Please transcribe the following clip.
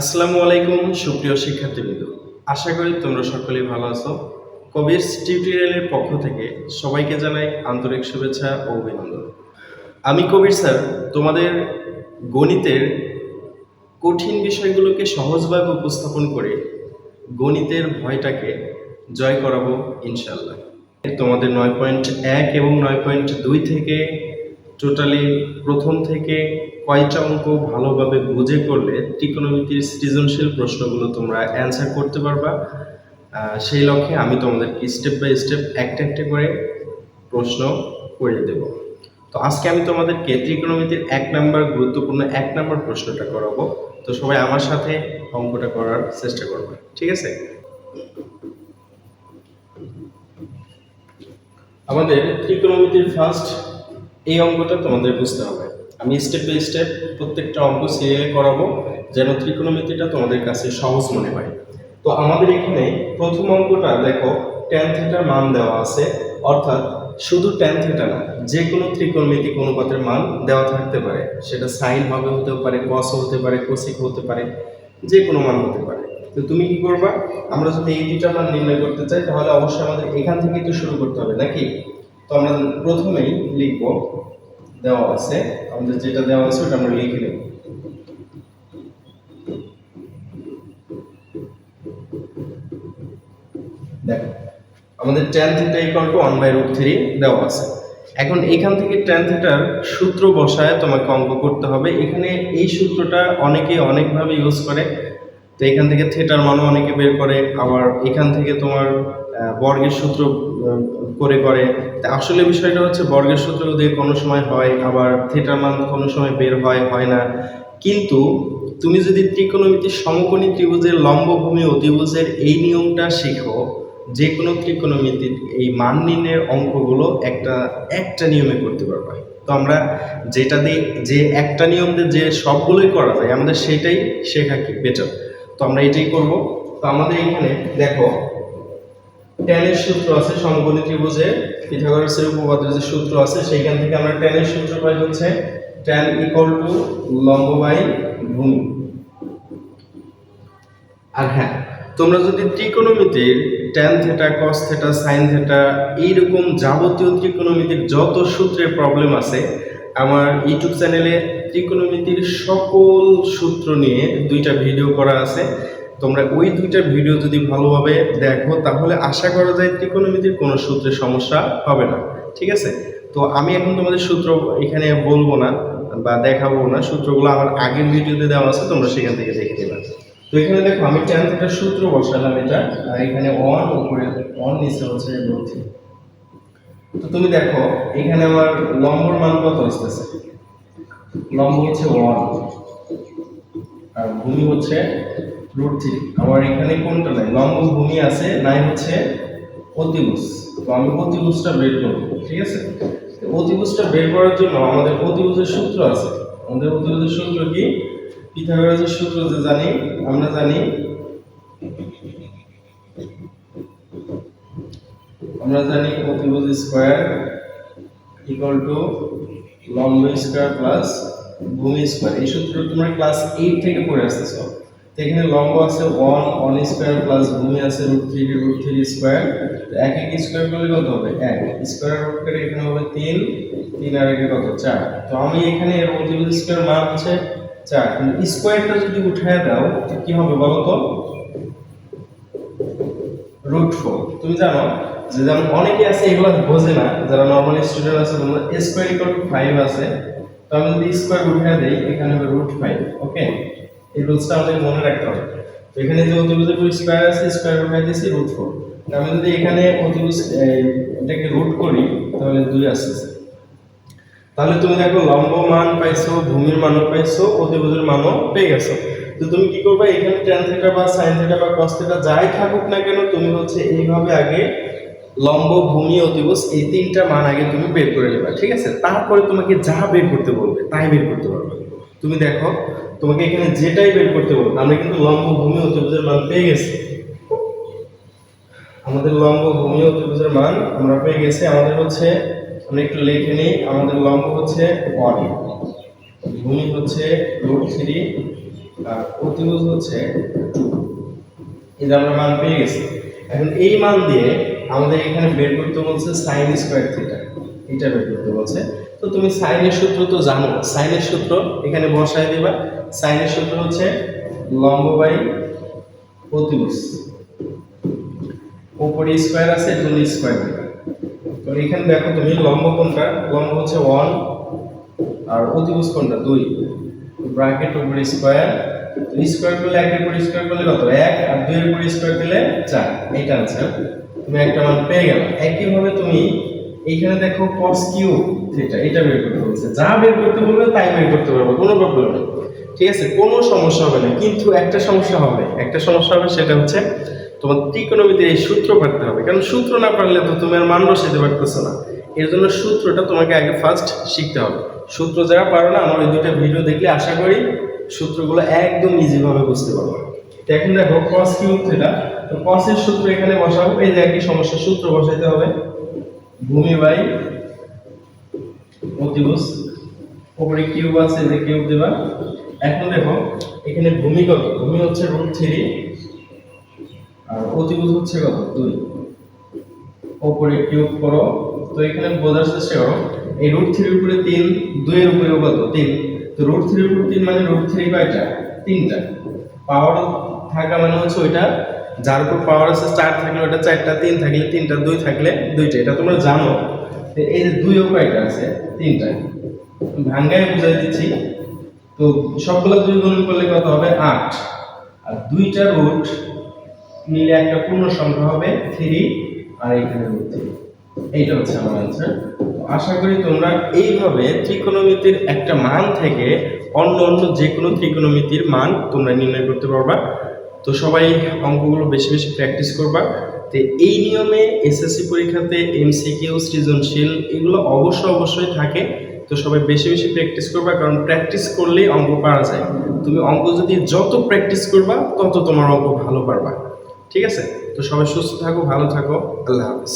আসসালামু আলাইকুম, সুপ্রিয় শিক্ষার্থীবৃন্দ। আশা করি তোমরা সকলেই ভালো আছো। কবির টিউটোরিয়ালের পক্ষ থেকে সবাইকে জানাই আন্তরিক শুভেচ্ছা ও অভিনন্দন। আমি কবির স্যার, তোমাদের গণিতের কঠিন বিষয়গুলোকে সহজভাবে উপস্থাপন করে গণিতের ভয়টাকে জয় করাবো ইনশাল্লাহ তোমাদের নয় পয়েন্ট এক এবং নয় পয়েন্ট দুই থেকে টোটালি প্রথম থেকে কয়টা অঙ্ক ভালোভাবে বুঝে করলে ত্রিকোণমিতির সৃজনশীল প্রশ্নগুলো তোমরা অ্যান্সার করতে পারবা। সেই লক্ষ্যে আমি তোমাদেরকে স্টেপ বাই স্টেপ একটা একটা করে প্রশ্ন করে দেব। তো আজকে আমি তোমাদেরকে ত্রিকোণমিতির এক নাম্বার গুরুত্বপূর্ণ এক নাম্বার প্রশ্নটা করাবো। তো সবাই আমার সাথে অঙ্কটা করার চেষ্টা করবে, ঠিক আছে? আমাদের ত্রিকোণমিতির ফার্স্ট এই অঙ্কটা তোমাদের বুঝতে হবে। আমি স্টেপ বাই স্টেপ প্রত্যেকটা অঙ্ক সিরিয়ালে করাবো, যেন ত্রিকোণমিতিটা তোমাদের কাছে সহজ মনে হয়। তো আমাদের এখানে প্রথম অঙ্কটা দেখো ট্যান থিটার মান দেওয়া আছে, অর্থাৎ শুধু ট্যান থিটা না, যে কোনো ত্রিকোণমিতিক অনুপাতের মান দেওয়া থাকতে পারে। সেটা সাইন হবে হতে পারে কস হতে পারে কোসিক হতে পারে যে কোনো মান হতে পারে। তো তুমি কি করবা? আমরা যদি এই দুটা মান নির্ণয় করতে চাই, তাহলে অবশ্যই আমাদের এখান থেকে তো শুরু করতে হবে, নাকি? তো আমরা প্রথমেই লিখব দেওয়া আছে। আমাদের যেটা দেওয়া আছে, ওটা আমরা লিখে নেব। দেখো, আমাদের tan theta equal to one by root three দেওয়া আছে। এখন এখান থেকে ট্যান থিটার সূত্র বসায় তোমাকে অঙ্ক করতে হবে। এখানে এই সূত্রটা অনেকে অনেকভাবে ইউজ করে। তো এখান থেকে থিটার মানও অনেকে বের করে। আবার এখান থেকে তোমার বর্গের সূত্র করে করে। আসলে বিষয়টা হচ্ছে বর্গের সূত্র দিয়ে কোনো সময় হয়, আবার থিটার মান কোনো সময় বের হয় হয় না। কিন্তু তুমি যদি ত্রিকোণমিতির সমকোণী ত্রিভুজের লম্বভূমি অতিভুজের এই নিয়মটা শিখো, যে কোনো ত্রিকোণমিতির এই মান নির্ণয়ের অঙ্কগুলো একটা একটা নিয়মে করতে পারবে। তো আমরা যেটা দিয়ে, যে একটা নিয়ম দিয়ে যে সবগুলোই করা যায়, আমাদের সেটাই শেখা কি বেটার তো আমরা এটাই করব। তো আমাদের এখানে দেখো ট্যানের সূত্র আছে সমকোণী ত্রিভুজে পিথাগোরাসের উপপাদ্যের যে সূত্র আছে, সেইখান থেকে আমরা ট্যানের সূত্র পাই হচ্ছে ট্যান ইকুয়াল টু লম্ব বাই ভূমি। আর হ্যাঁ তোমরা যদি ত্রিকোণমিতির tan theta cos theta sine theta এইরকম যাবতীয় ত্রিকোণমিতির যত সূত্রের প্রবলেম আছে, আমার ইউটিউব চ্যানেলে ত্রিকোণমিতির সকল সূত্র নিয়ে দুইটা ভিডিও করা আছে। তোমরা ওই দুইটা ভিডিও যদি ভালোভাবে দেখো, তাহলে আশা করা যায় ত্রিকোণমিতির কোনো সূত্রের সমস্যা হবে না। ঠিক আছে? তো আমি এখন তোমাদের সূত্র এখানে বলব না বা দেখাবো না। সূত্রগুলো আমার আগের ভিডিওতে দেওয়া আছে, তোমরা সেখান থেকে দেখে নেবে। তো এখানে দেখো, আমি টেন একটা সূত্র বসালাম এটা, আর এখানে ওয়ান উপরে ওয়ান নিচে হচ্ছে থ্রি তো তুমি দেখো, এখানে আমার লম্বর মান কত আসতেছে? লম্ব হচ্ছে ওয়ান আর ভূমি হচ্ছে রুট থ্রি আমার এখানে কোনটা নাই? লম্ব ভূমি আছে, নাই হচ্ছে অতিভুজ। তো আমি অতিভুজটা বের করব, ঠিক আছে? অতিভুজটা বের করার জন্য আমাদের অতিভুজের সূত্র আছে। আমাদের অতিভুজের সূত্র কি? পিথাগোরাসের সূত্র যে জানি, আমরা জানি আমরা জানি অতিভুজ স্কোয়ার ইকুয়াল টু লম্ব স্কোয়ার প্লাস ভূমি স্কোয়ার। এই সূত্র তোমরা ক্লাস এইট থেকে পড়ে আসতেছো। এখানে লম্ব আছে ওয়ান ওয়ান স্কোয়ার প্লাস ভূমি আছে root three root three square এক এক স্কোয়ার করলে কত হবে? এক। স্কোয়ার রুট করে এখানে হবে তিন। তিন আর একে কত? চার। তো আমি এখানে এর অতিভুজ স্কোয়ার মান হচ্ছে চার। কিন্তু স্কোয়ারটা যদি উঠায় দাও, তো কি হবে বলো তো? রুট ফোর তুমি জানো যে যেমন অনেকে আছে এগুলো বোঝে না, যারা নর্মাল স্টুডেন্ট আছে, তোমরা স্কোয়ার ইকুয়াল টু ফাইভ আছে। তো আমি যদি স্কোয়ার উঠে দেই, এখানে হবে রুট ফাইভ ওকে এই রুলসটা আমাদের মনে রাখতে হবে। তো এখানে যে অতিভুজের স্কোয়ার আছে স্কোয়ার উঠে দিয়েছি রুট ফোর আমি যদি এখানে অতিভুজ এটাকে রুট করি, তাহলে দুই আসতেছে তাহলে তুমি দেখো লম্ব মান পাইছো, ভূমির মানও পাইছো, অতিভুজের মানও পেয়ে গেছো। তো তুমি কি করবে? এখানে ট্যান থিটা বা সাইন থিটা বা কস থিটা যাই থাকুক না কেন, তুমি হচ্ছে এইভাবে আগে লম্ব, ভূমি, অতিভুজ এই তিনটা মান আগে তুমি বের করে নেবে, ঠিক আছে? তারপরে তোমাকে যা বের করতে বলবে, তাই বের করতে পারবে। তুমি দেখো তোমাকে এখানে যেটাই বের করতে বলবে, আমরা কিন্তু লম্ব ভূমি অতিভুজের মান পেয়ে গেছি। আমাদের লম্ব ভূমি অতিভুজের মান আমরা পেয়ে গেছি, আমাদের হচ্ছে, আমরা একটু লিখে নিই, আমাদের লম্ব হচ্ছে ওয়ান ভূমি হচ্ছে রুট থ্রি আর অতিভুজ হচ্ছে টু এই আমরা মান পেয়ে গেছি। এখন এই মান দিয়ে আমাদের এখানে বের করতে বলছে সাইন স্কোয়ার থিটা এটা বের করতে বলছে। তো তুমি সাইনের সূত্র তো জানো সাইনের সূত্র এখানে বসায় দিবা। সাইনের সূত্র হচ্ছে লম্ব বাই অতিভুজ। উপরে স্কোয়ার আছে জন্য স্কোয়ার তো এখানে দেখো তুমি লম্ব কোনটা? লম্ব হচ্ছে ওয়ান আর অতিভুজ কোনটা? দুই। ব্র্যাকেট উপরে স্কোয়ার স্কোয়ার করলে একের উপর স্কোয়ার করলে কত? এক আর দুইয়ের উপর স্কোয়ার দিলে চার। এইটা আছে তুমি একটা মান পেয়ে গেল। একইভাবে তুমি এইখানে দেখো cos কিউ থিটা এটা বের করতে বলছে। যা বের করতে বলবে তাই বের করতে পারবে। কোনো প্রবলেম নেই। ঠিক আছে, কোনো সমস্যা হবে না, কিন্তু একটা সমস্যা হবে। একটা সমস্যা হবে সেটা হচ্ছে তোমার ত্রিকোণমিতির এই সূত্র পারতে হবে। কারণ সূত্র না পারলে তো তুমি আর মান বসাইতে পারতেছো না। এর জন্য সূত্রটা তোমাকে আগে ফার্স্ট শিখতে হবে। সূত্র যারা পারো না, আমার ওই দুটো ভিডিও দেখলে আশা করি সূত্রগুলো একদম ইজি ভাবে বুঝতে পারব। তো এখন দেখো, cos কিউব থিটা তো কসের সূত্র এখানে বসাবো। এই যে একই সমস্যা, সূত্র বসাইতে হবে। ভূমি বাই অতিভুজ। উপরে কিউব আছে, যে কিউব দেবা। এখন দেখো, এখানে ভূমি কত? ভূমি হচ্ছে রুট থ্রি আর অতিভুজ হচ্ছে কত? দুই। ওপরে কিউব করো। তো এখানে বোঝার চেষ্টা করো, এই রুট থ্রির উপরে তিন, দুইয়ের উপরে কত? তিন। তো রুট থ্রির উপর তিন মানে রুট থ্রি কয়টা? তিনটা। পাওয়ার থাকা মানে হচ্ছে ওইটা, যার উপর পাওয়ার আছে চার থাকলে ওটা চারটা, তিন থাকলে তিনটা, দুই থাকলে দুইটা। এটা তোমরা জানো। এই যে দুইও কয়টা আছে? তিনটা ভাঙ্গায় বুঝাই দিচ্ছি। তো সবগুলো দুই গুণ করলে কত হবে? আট। আর দুইটা রুট মিলে একটা পূর্ণ সংখ্যা হবে থ্রি আর এখানে রুট থ্রি এইটা হচ্ছে আমার অ্যান্সার আশা করি তোমরা এইভাবে ত্রিকোণমিতির একটা মান থেকে অন্য অন্য যে কোনো ত্রিকোণমিতির মান তোমরা নির্ণয় করতে পারবা। তো সবাই অঙ্কগুলো বেশি বেশি প্র্যাকটিস করবা। তো এই নিয়মে এসএসসি পরীক্ষাতে এমসিকিউ সৃজনশীল এগুলো অবশ্যই অবশ্যই থাকে। তো সবাই বেশি বেশি প্র্যাকটিস করবা, কারণ প্র্যাকটিস করলেই অঙ্ক পারা যায়। তুমি অঙ্ক যদি যত প্র্যাকটিস করবা, তত তোমার অঙ্ক ভালো পারবা। ঠিক আছে? তো সবাই সুস্থ থাকো, ভালো থাকো। আল্লাহ হাফিজ।